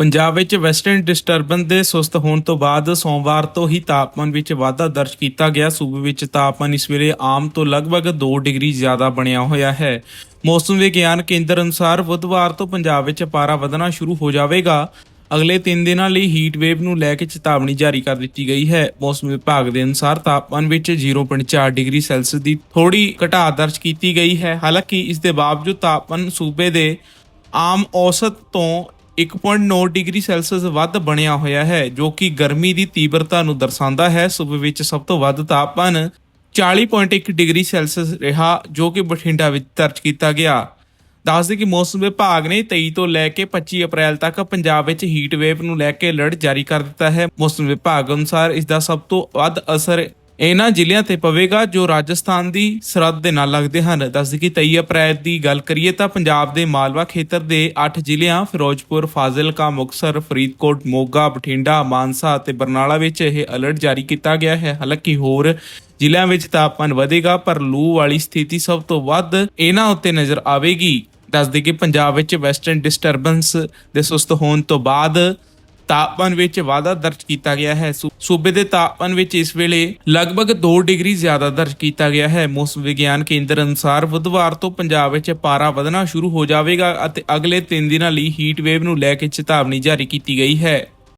ਪੰਜਾਬ ਵਿੱਚ western disturbance ਦੇ ਸੁਸਤ ਹੋਣ ਤੋਂ ਬਾਅਦ ਸੋਮਵਾਰ ਤੋਂ ਹੀ ਤਾਪਮਾਨ ਵਿੱਚ ਵਾਧਾ ਦਰਜ ਕੀਤਾ ਗਿਆ। ਸੂਬੇ ਵਿੱਚ ਤਾਪਮਾਨ ਇਸ ਵੇਲੇ ਆਮ ਤੋਂ ਲਗਭਗ 2 ਡਿਗਰੀ ਜ਼ਿਆਦਾ ਬਣਿਆ ਹੋਇਆ ਹੈ। ਮੌਸਮ ਵਿਗਿਆਨ ਕੇਂਦਰ ਅਨੁਸਾਰ ਬੁੱਧਵਾਰ ਤੋਂ ਪੰਜਾਬ ਵਿੱਚ ਪਾਰਾ ਵਧਣਾ ਸ਼ੁਰੂ ਹੋ ਜਾਵੇਗਾ। ਅਗਲੇ 3 ਦਿਨਾਂ ਲਈ ਹੀਟ ਵੇਵ ਨੂੰ ਲੈ ਕੇ ਚੇਤਾਵਨੀ ਜਾਰੀ ਕਰ ਦਿੱਤੀ ਗਈ ਹੈ। ਮੌਸਮ ਵਿਭਾਗ ਦੇ ਅਨੁਸਾਰ ਤਾਪਮਾਨ ਵਿੱਚ 0.4 ਡਿਗਰੀ ਸੈਲਸੀਅਸ ਦੀ ਥੋੜੀ ਘਟਾ ਦਰਜ ਕੀਤੀ ਗਈ ਹੈ। ਹਾਲਾਂਕਿ ਇਸ ਦੇ ਬਾਵਜੂਦ ਤਾਪਮਾਨ ਸੂਬੇ ਦੇ ਆਮ ਔਸਤ ਤੋਂ 1.9 ਡਿਗਰੀ ਸੈਲਸੀਅਸ ਵੱਧ ਬਣਿਆ ਹੋਇਆ ਹੈ, ਜੋ ਕਿ ਗਰਮੀ ਦੀ ਤੀਬਰਤਾ ਨੂੰ ਦਰਸਾਉਂਦਾ ਹੈ। ਸੂਬੇ ਵਿੱਚ ਸਭ ਤੋਂ ਵੱਧ ਤਾਪਮਾਨ 40.1 ਡਿਗਰੀ ਸੈਲਸੀਅਸ ਰਿਹਾ, ਜੋ ਕਿ ਬਠਿੰਡਾ ਵਿੱਚ ਦਰਜ ਕੀਤਾ ਗਿਆ। ਦੱਸਦੇ ਕਿ ਮੌਸਮ ਵਿਭਾਗ ਨੇ 23 ਤੋਂ ਲੈ ਕੇ 25 ਅਪ੍ਰੈਲ ਤੱਕ ਪੰਜਾਬ ਵਿੱਚ ਹੀਟ ਵੇਵ ਨੂੰ ਲੈ ਕੇ ਅਲਰਟ ਜਾਰੀ ਕਰ ਦਿੱਤਾ ਹੈ। ਮੌਸਮ ਵਿਭਾਗ ਅਨੁਸਾਰ ਇਸ ਦਾ ਸਭ ਤੋਂ ਵੱਧ ਅਸਰ ਇਹਨਾਂ ਜ਼ਿਲ੍ਹਿਆਂ ਤੇ ਪਵੇਗਾ ਜੋ ਰਾਜਸਥਾਨ ਦੀ ਸਰਹੱਦ ਦੇ ਨਾਲ ਲੱਗਦੇ ਹਨ। ਦੱਸਦੇ ਕਿ 23 ਅਪ੍ਰੈਲ ਦੀ ਗੱਲ ਕਰੀਏ ਤਾਂ ਪੰਜਾਬ ਦੇ ਮਾਲਵਾ ਖੇਤਰ ਦੇ 8 ਜ਼ਿਲ੍ਹਿਆਂ ਫਿਰੋਜ਼ਪੁਰ, ਫਾਜ਼ਿਲਕਾ, ਮੁਕਤਸਰ, ਫਰੀਦਕੋਟ, ਮੋਗਾ, ਬਠਿੰਡਾ, ਮਾਨਸਾ ਅਤੇ ਬਰਨਾਲਾ ਵਿੱਚ ਇਹ ਅਲਰਟ ਜਾਰੀ ਕੀਤਾ ਗਿਆ ਹੈ। ਹਾਲਾਂਕਿ ਹੋਰ ਜ਼ਿਲ੍ਹਿਆਂ ਵਿੱਚ ਤਾਪਮਾਨ ਵਧੇਗਾ, ਪਰ ਲੂ ਵਾਲੀ ਸਥਿਤੀ ਸਭ ਤੋਂ ਵੱਧ ਇਹਨਾਂ ਉੱਤੇ ਨਜ਼ਰ ਆਵੇਗੀ। ਦੱਸਦੇ ਕਿ ਪੰਜਾਬ ਵਿੱਚ ਵੈਸਟਰਨ ਡਿਸਟਰਬੈਂਸ ਦੇ ਸੁਸਤ ਹੋਣ ਤੋਂ ਬਾਅਦ ਤਾਪਮਾਨ ਵਿੱਚ ਵਾਧਾ ਦਰਜ ਕੀਤਾ ਗਿਆ ਹੈ। ਸੂ- ਸੂਬੇ ਦੇ ਤਾਪਮਾਨ ਵਿੱਚ ਇਸ ਵੇਲੇ ਲਗਭਗ 2 ਡਿਗਰੀ ਜ਼ਿਆਦਾ ਦਰਜ ਕੀਤਾ ਗਿਆ ਹੈ। ਮੌਸਮ ਵਿਗਿਆਨ ਕੇਂਦਰ ਅਨੁਸਾਰ ਬੁੱਧਵਾਰ ਤੋਂ ਪੰਜਾਬ ਵਿੱਚ ਪਾਰਾ ਵਧਣਾ ਸ਼ੁਰੂ ਹੋ ਜਾਵੇਗਾ ਅਤੇ ਅਗਲੇ 3 ਦਿਨਾਂ ਲਈ ਹੀਟ ਵੇਵ ਨੂੰ ਲੈ ਕੇ ਚੇਤਾਵਨੀ ਜਾਰੀ ਕੀਤੀ ਗਈ ਹੈ।